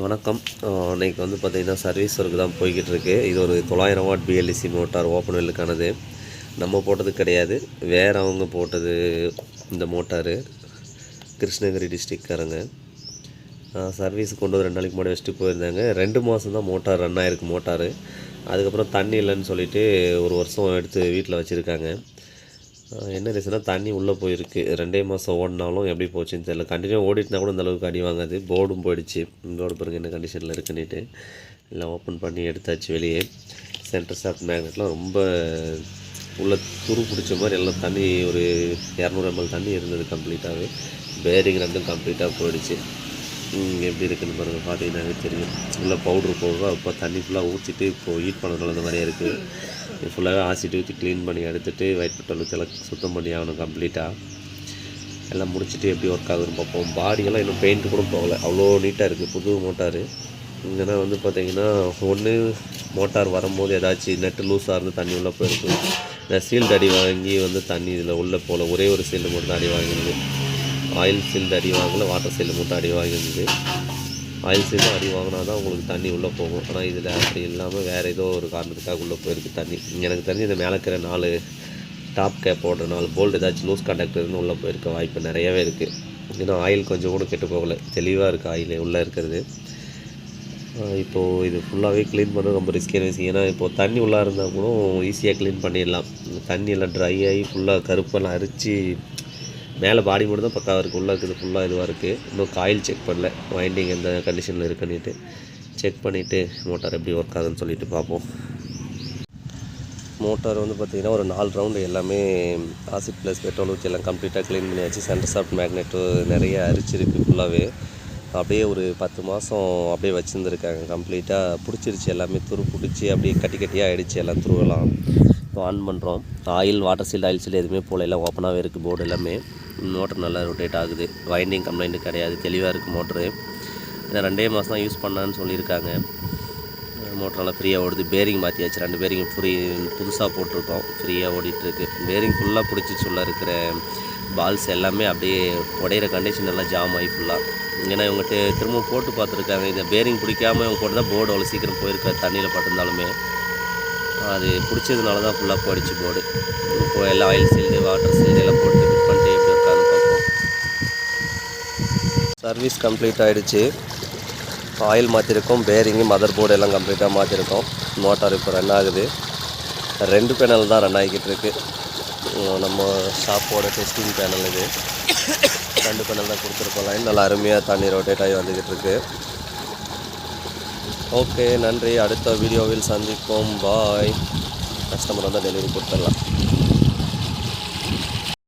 வணக்கம். இன்றைக்கி வந்து பார்த்திங்கன்னா சர்வீஸ் ஒர்க்கு தான் போய்கிட்டு இருக்கு இது ஒரு தொள்ளாயிரம் வாட் பிஎல்இசி மோட்டார் ஓப்பன் வெல்லுக்கானது. நம்ம போட்டது கிடையாது. வேற அவங்க போட்டது இந்த மோட்டாரு. கிருஷ்ணகிரி டிஸ்ட்ரிக்காரங்க சர்வீஸ் கொண்டு வந்து ரெண்டு நாளைக்கு முன்னாடி வச்சுட்டு போயிருந்தாங்க. ரெண்டு மாதம் தான் மோட்டார் ரன் ஆகிருக்கு மோட்டாரு. அதுக்கப்புறம் தண்ணி இல்லைன்னு சொல்லிட்டு ஒரு வருஷம் எடுத்து வீட்டில் வச்சுருக்காங்க. என்ன ரீசனாக தண்ணி உள்ளே போயிருக்கு. ரெண்டே மாதம் ஓடினாலும் எப்படி போச்சுன்னு தெரியல. கண்டினியூ ஓடிட்டுனா கூட அந்தளவுக்கு அடி வாங்காது. போர்டும் போயிடுச்சு. போர்டு பாருங்கள் என்ன கண்டிஷனில் இருக்குன்னுட்டு. எல்லாம் ஓப்பன் பண்ணி எடுத்தாச்சு வெளியே. சென்டர் ஷாஃப்ட் மேக்னெட்லாம் ரொம்ப உள்ள துரு பிடிச்ச மாதிரி எல்லாம் தண்ணி ஒரு இரநூறு எம்எல் தண்ணி இருந்தது கம்ப்ளீட்டாகவே பேரிங் ரெண்டும் கம்ப்ளீட்டாக போயிடுச்சு. எப்படி இருக்குதுன்னு பாருங்கள் பார்த்தீங்கன்னாவே தெரியும். உள்ளே பவுட்ரு போக இப்போ தண்ணி ஃபுல்லாக ஊற்றிட்டு இப்போது ஹீட் பண்ண அந்த மாதிரியே இருக்குது ஃபுல்லாகவே ஆசிட் ஊற்றி க்ளீன் பண்ணி எடுத்துகிட்டு ஒயிட் பெட்ரோல் ஊற்றி சுத்தம் பண்ணி ஆகணும் கம்ப்ளீட்டாக எல்லாம் முடிச்சுட்டு எப்படி ஒர்க் ஆகுதுன்னு பார்ப்போம். பாடியெல்லாம் இன்னும் பெயிண்ட் கூட போகல. அவ்வளோ நீட்டாக இருக்குது புது மோட்டாரு இங்கன்னா வந்து பார்த்தீங்கன்னா ஒன்று மோட்டார் வரும்போது ஏதாச்சும் நெட்டு லூஸாக இருந்து தண்ணி உள்ளே போயிருக்கு. இந்த சீல்டு அடி வாங்கி வந்து தண்ணி இதில் உள்ளே போகல ஒரே ஒரு சீல்டு மட்டும் தான் அடி வாங்கிடுது ஆயில் சீல்டு அடி வாங்கல வாட்டர் சீல்டு மட்டும் அடி வாங்கியிருந்தது. ஆயில் சீல்டு அடி வாங்கினா தான் உங்களுக்கு தண்ணி உள்ளே போகும். ஆனால் இதில் அப்படி இல்லாமல் வேறு ஏதோ ஒரு காரணத்துக்காக உள்ளே போயிருக்கு தண்ணி. எனக்கு தெரிஞ்சு இந்த மேலே இருக்கிற நாலு டாப் கேப் போடுற நாலு போல்டு ஏதாச்சும் லூஸ் கண்டக்டர்னு உள்ளே போயிருக்க வாய்ப்பு நிறையவே இருக்குது இன்னும் ஆயில் கொஞ்சம் கூட கெட்டு போகல. தெளிவாக இருக்குது ஆயில் உள்ளே இருக்கிறது. இப்போது இது ஃபுல்லாகவே க்ளீன் பண்ண ரொம்ப ரிஸ்கியான விஷயம். ஏன்னா இப்போது தண்ணி உள்ளே இருந்தால் கூட ஈஸியாக க்ளீன் பண்ணிடலாம். தண்ணியெல்லாம் ட்ரை ஆகி ஃபுல்லாக கருப்பெல்லாம் அரித்து மேலே பாடி மட்டும் தான் பக்காவாக இருக்குது உள்ளே இருக்குது ஃபுல்லாக இதுவாக இருக்குது இன்னும் காயில் செக் பண்ணல. வைண்டிங் எந்த கண்டிஷனில் இருக்குன்னுட்டு செக் பண்ணிவிட்டு மோட்டார் எப்படி ஒர்க் ஆகுதுன்னு சொல்லிட்டு பார்ப்போம். மோட்டார் வந்து பார்த்திங்கன்னா ஒரு நாலு ரவுண்டு எல்லாமே ஆசிட் ப்ளஸ் பெட்ரோல் ஊற்றி எல்லாம் கம்ப்ளீட்டாக க்ளீன் பண்ணியாச்சு. சென்டர் சாஃப்ட் மேக்னெட்டு நிறைய அரிச்சிருக்கு ஃபுல்லாகவே அப்படியே ஒரு பத்து மாதம் அப்படியே வச்சுருந்துருக்காங்க. கம்ப்ளீட்டாக பிடிச்சிருச்சு. எல்லாமே துரு பிடிச்சி அப்படியே கட்டி கட்டியாக ஆகிடுச்சு எல்லாம் துருவெல்லாம். இப்போ ஆன் பண்ணுறோம் oil water sealed oil sealed எதுவுமே போல எல்லாம் ஓப்பனாகவே இருக்குது போர்டு எல்லாமே. மோட்டர் நல்லா ரொட்டேட் ஆகுது. வைண்டிங் கம்ப்ளைண்ட்டு கிடையாது. தெளிவாக இருக்குது மோட்ரு ஏன்னா ரெண்டே மாதம் தான் யூஸ் பண்ணான்னு சொல்லியிருக்காங்க. மோட்டர் நல்லா ஃப்ரீயாக ஓடுது. பேரிங் மாற்றியாச்சு ரெண்டு பேரிங் ஃப்ரீ புதுசாக போட்டிருக்கோம். ஃப்ரீயாக ஓடிட்டுருக்கு. பேரிங் ஃபுல்லாக பிடிச்சிச்சு உள்ளே இருக்கிற பால்ஸ் எல்லாமே அப்படியே உடையிற கண்டிஷன் எல்லாம் ஜாம் ஆகி ஃபுல்லாக ஏன்னா இவங்க திரும்ப போட்டு பார்த்துருக்காங்க. இந்த பேரிங் பிடிக்காம இவங்க போட்டு தான் போர்டு அவ்வளோ சீக்கிரம் போயிருக்காரு தண்ணியில் பட்டிருந்தாலுமே அது பிடிச்சதுனால தான் ஃபுல்லாக போயிடுச்சு போர்டு இப்போ எல்லாம் ஆயில் சீல்டு வாட்டர் சீல்டு எல்லாம் போட்டு ஃபிட் பண்ணிட்டு எப்படி இருக்கான்னு பார்ப்போம் சர்வீஸ் கம்ப்ளீட் ஆகிடுச்சு ஆயில் மாற்றிருக்கோம் பேரிங்கு மதர் போர்டு எல்லாம் கம்ப்ளீட்டாக மாற்றிருக்கோம் மோட்டார் இப்போ ரன் ஆகுது. ரெண்டு பேனல் தான் ரன் ஆகிக்கிட்டு இருக்குது நம்ம ஷாப்போட டெஸ்டிங் பேனல் இது. ரெண்டு பேனல் தான் கொடுத்துருக்கோம். லைன் நல்லா அருமையாக தண்ணி ரொட்டேட் ஆகி வந்துக்கிட்டு இருக்கு. ஓகே நன்றி. அடுத்த வீடியோவில் சந்திப்போம். பாய் கஸ்டமர் வந்து டெலிவரி கொடுத்துடலாம்.